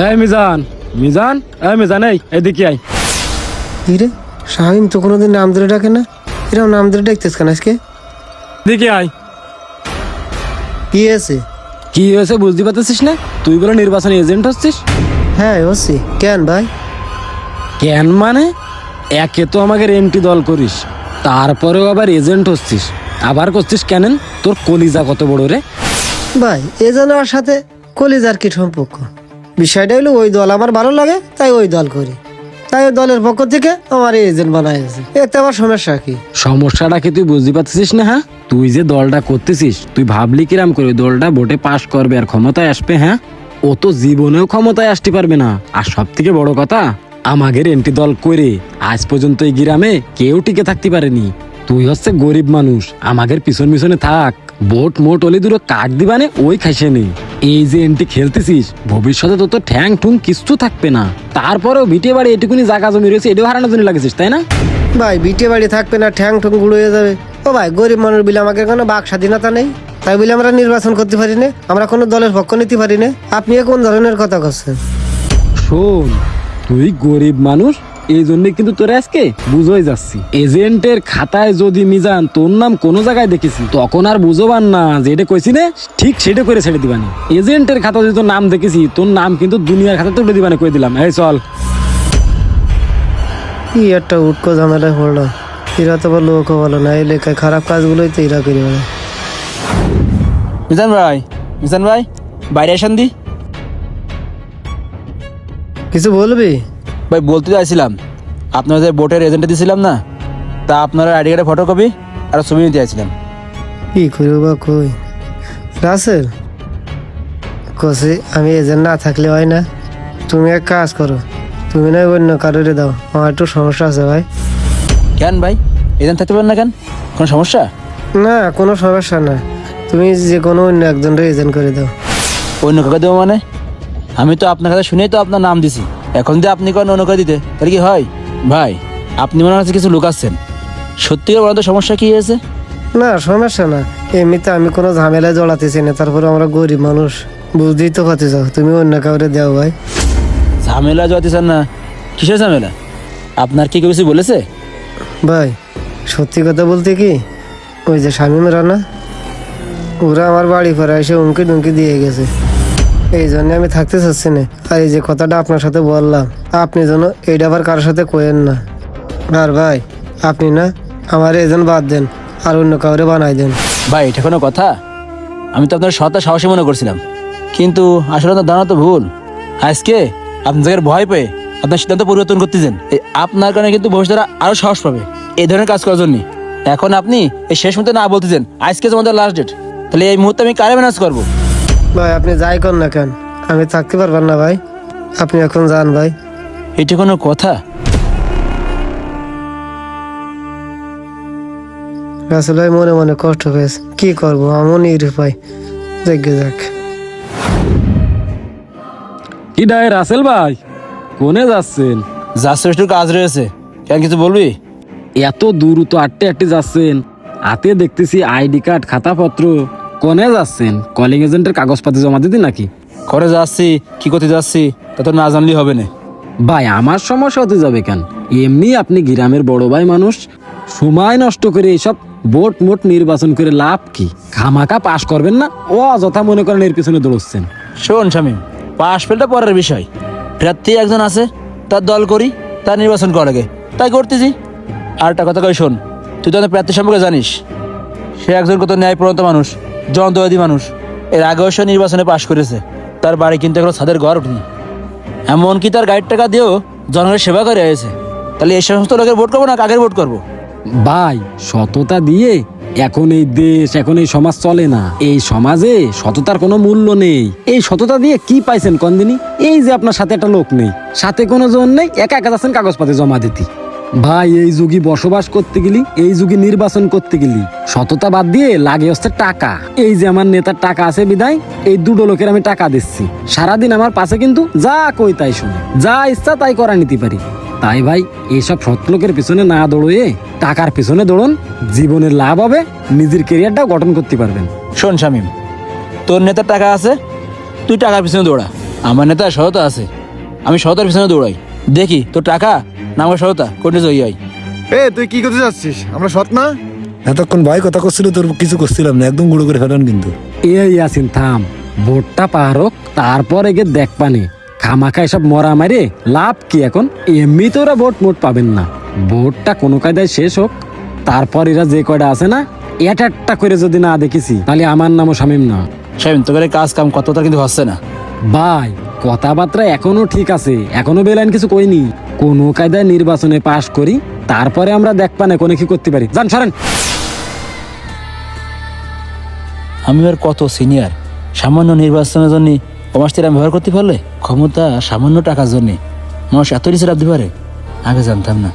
এই মিজান মিজান এই মিজান এই এদিকে আই কিরে শাহিম তো কোনোদিন নাম ধরে ডাকে না? এরকম নাম ধরে ডাকতেস কেন আজকে? এদিকে আই কি আছে কি হয়েছে বুঝতে পারতেছিস না? তুই বলে নির্বাচনী এজেন্ট হচ্ছিস? হ্যাঁ হচ্ছি। কেন ভাই? কেন মানে? একে তো আমাকে এমটি দল করিস তারপরেও আবার এজেন্ট হচ্ছিস। আবার করছিস কেন? তোর কলিজা কত বড় রে? ভাই এ যেন আর সাথে কলিজার কি সম্পর্ক? বিষয়টা হলো ওই দল আমার ভালো লাগে, তাই ওই দল করি। তাই ওই দলের পক্ষ থেকে আমার এজেন্ট বানাইছে এতে আমার সমস্যা কি? সমস্যাটা কি তুই বুঝতে পারতেছিস না হ্যাঁ? তুই যে দলটা করতেছিস, তুই ভাবলি কিরাম করে দলটা ভোটে পাশ করবে আর ক্ষমতায় আসবে হ্যাঁ? ও তো জীবনেও ক্ষমতায় আসতে পারবে না। আর সব থেকে বড় কথা আমাদের এন্টি দল করে আজ পর্যন্ত এই গ্রামে কেউ টিকে থাকতে পারেনি। তুই হচ্ছে গরিব মানুষ আমাদের পিছন পিছনে থাক। ভোট মোট অলি দূরে কাট দিবানে ওই খাইছে নেই। এই যে এন্টি খেলতেছিস ভবিষ্যতে তো তোর ঠ্যাং ঠুং কিছু থাকবে না। তারপরেও ভিটে বাড়ি এটুকুনি জায়গা জমি রয়েছে এটাও হারানোর জন্য লাগেছিস তাই না? ভাই বিটে বাড়ি থাকবে না ঠ্যাং ঠুং গুঁড়ো হয়ে যাবে। ও ভাই গরিব মানুষ বলে আমাকে কোনো বাক স্বাধীনতা নেই। তাই বলে আমরা নির্বাচন করতে পারি না আমরা কোনো দলের পক্ষ নিতে পারি না। আপনি কোন ধরনের কথা করছেন শোন তুই গরিব মানুষ এই জন্য কিন্তু তোর আজকে বুঝোই যাচ্ছি। এজেন্টের খাতায় যদি মিজান তোর নাম কোনো জায়গায় দেখেছি তখন আর বুঝোবার না যে এটা কইছি না ঠিক সেটা করে ছেড়ে দিবানি এজেন্টের খাতা যদি তোর নাম দেখেছি তোর নাম কিন্তু দুনিয়ার খাতাতে উঠে দিবানি কই দিলাম। এই চল। কি একটা উটকো ঝামেলায় পড়ল এরা তো আবার লোকও বলো না এই লেখায় খারাপ কাজগুলোই তো এরা করে বেড়ায়। মিজান ভাই মিজান ভাই বাইরে আসেন দি। কিছু বলবি? ভাই বলতে চাইছিলাম আপনারা যে ভোটের এজেন্টে দিয়েছিলাম না তা আপনারা আইডি কার্ডের ফটোকপি আর ছবি নিতে চাইছিলাম। কি করব বা কই? রাসেল কসি আমি এজেন্ট না থাকলে হয় না। তুমি এক কাজ করো তুমি না অন্য কারোরে দাও আমার একটু সমস্যা আছে ভাই। কেন ভাই? এজেন্ট থাকতে পারেন না কেন? কোনো সমস্যা? না কোনো সমস্যা না। তুমি যে কোনো অন্য একজনের এজেন্ট করে দাও। অন্য কাকে দেবো মানে? আমি তো আপনার কাছে শুনেই তো আপনার নাম দিছি। এখন যদি আপনি কোনো কাউকে দিতে তাহলে কি হয়? ভাই আপনি মনে হচ্ছে কিছু লুকাচ্ছেন। সত্যি বলেন তো সমস্যা কি হয়েছে? না সমস্যা না। এমনিতে আমি কোনো ঝামেলায় জড়াতেছি না তারপরে আমরা গরিব মানুষ। বুঝতেই তো পাতে যাও তুমি অন্য কাউরে দাও ভাই। ঝামেলা জয়াতে চান না। কিসের ঝামেলা? আপনার কি কেউ কিছু বলেছে? ভাই সত্যি কথা বলতে কি ওই যে স্বামীমরা না ওরা আমার বাড়ি পরে এসে উমকি ডুমকি দিয়ে গেছে। এই জন্য আমি থাকতে চাচ্ছি না। আর এই যে কথাটা আপনার সাথে বললাম, আপনি যেন এইটা আবার কারোর সাথে কোয়েন না। আর ভাই, আপনি না আমার এজন বাদ দেন, আর অন্য কাউরে বানাই দেন। ভাই, এটা কোনো কথা? আমি তো আপনার সত্তা সাহসী মনে করছিলাম। কিন্তু আসলে আপনার ধারণা তো ভুল। আজকে আপনি জায়গার ভয় পেয়ে আপনার সিদ্ধান্ত পরিবর্তন করতেছেন আপনার কারণে কিন্তু ভবিষ্যতে আরও সাহস পাবে এই ধরনের কাজ করার জন্য। এখন আপনি এই শেষ মুহূর্তে না বলতেছেন, আজকে তোমাদের লাস্ট ডেট তাহলে এই মুহূর্তে আমি কারে ম্যানেজ করব? ভাই আপনি যাই কর না কেন? আমি থাকতে পারবেন না ভাই। আপনি এখন যান ভাই। এটা কোনো কথা? রাসেল ভাই মনে মনে কষ্ট পেয়েছে। কি করব? এমন নিরুপায় যাক যাক। কি ডায় রাসেল ভাই? কোনে যাচ্ছেন? যাচ্ছে একটু কাজ রয়েছে। কেন কিছু বলবি? এত দূর তো আটটে আটটে যাচ্ছেন। হাতে দেখতেছি আইডি কার্ড খাতাপত্র। কোনে যাচ্ছেন? কলিং এজেন্টের কাগজপাতি জমা দিতে নাকি? করে যাচ্ছি কি করতে যাচ্ছি তা তো না জানলেই হবে না। ভাই আমার সমস্যা হতে যাবে কেন? এমনি আপনি গ্রামের বড় ভাই মানুষ সময় নষ্ট করে এইসব ভোট মোট নির্বাচন করে লাভ কি? খামাকা পাশ করবেন না? ও অযথা মনে করেন এর পিছনে দৌড়চ্ছেন। শোন শামিম পাশ ফেলটা পরের বিষয়। প্রার্থী একজন আছে তার দল করি তার নির্বাচন করা লাগে তাই করতেছি। আর একটা কথা কই শোন তুই তো প্রার্থী সম্পর্কে জানিস। সে একজন কত ন্যায়প্রণত মানুষ। জনতবাদী মানুষ। এর আগেও সে নির্বাচনে পাশ করেছে। তার বাড়ি কিন্তু এখনও ছাদের ঘর উঠেনি। এমনকি তার গাড়ির টাকা দিয়েও জনগণের সেবা করে হয়েছে তাহলে এই সমস্ত লোকের ভোট করব না কাকের ভোট করব? ভাই, সততা দিয়ে এখন এই দেশ, এখন এই সমাজ চলে না। এই সমাজে সততার কোনো মূল্য নেই। এই সততা দিয়ে কি পাইছেন কন্দিনী? এই যে আপনার সাথে একটা লোক নেই। সাথে কোনো জন নেই, একা একা যাচ্ছেন কাগজপাতি জমা দিতে। ভাই, এই যুগে বসবাস করতে গেলি, এই যুগে নির্বাচন করতে গেলি। সততা বাদ দিয়ে লাগে হচ্ছে টাকা। এই যে আমার নেতার টাকা আছে বিদায়, এই দুটো লোকের আমি টাকা দিচ্ছি। সারাদিন আমার পাশে কিন্তু যা কই তাই শুনে, যা ইচ্ছা তাই করা নিতে পারি। তাই ভাই, এইসব লোকের পিছনে না দৌড়য়ে টাকার পিছনে দৌড়ন জীবনের লাভ হবে, নিজের কেরিয়ারটাও গঠন করতে পারবেন। শোন শামিম, তোর নেতার টাকা আছে, তুই টাকার পিছনে দৌড়া। আমার নেতা সহতা আছে, আমি সহতার পিছনে দৌড়াই। দেখি, তোর টাকা? না আমার সহতা কোনটা জয়ী হয়? এ তুই কি করতে যাচ্ছিস? আমরা সৎ না? এতক্ষণ ভাই কথা করছিল তোর কিছু করছিলাম না একদম গুঁড়ো করে ফেলেন কিন্তু। এই আসিন থাম। ভোটটা পার হোক তারপর এগে দেখ পানে। খামাখা এসব মরা মারে লাভ কি এখন? এমনি তো ওরা ভোট মোট পাবেন না। ভোটটা কোনো কায়দায় শেষ হোক তারপর এরা যে কয়টা আছে না এটা একটা করে যদি না দেখেছি তাহলে আমার নামও শামিম না। সাহেব তোকে কাজ কাম কত তার কিন্তু হচ্ছে না। ভাই কথাবার্তা এখনও ঠিক আছে, এখনও বেলাইন কিছু কইনি। কোনো কায়দায় নির্বাচনে পাশ করি, তারপরে আমরা দেখ না কোনো কি করতে পারি। জান সরেন। আমি আর কত সিনিয়র সামান্য নির্বাচনের জন্য কমার্সের আমি ব্যবহার করতে পারলে? ক্ষমতা সামান্য টাকার জন্যে। মানুষ এত নিচে রাখতে পারে, আগে জানতাম না।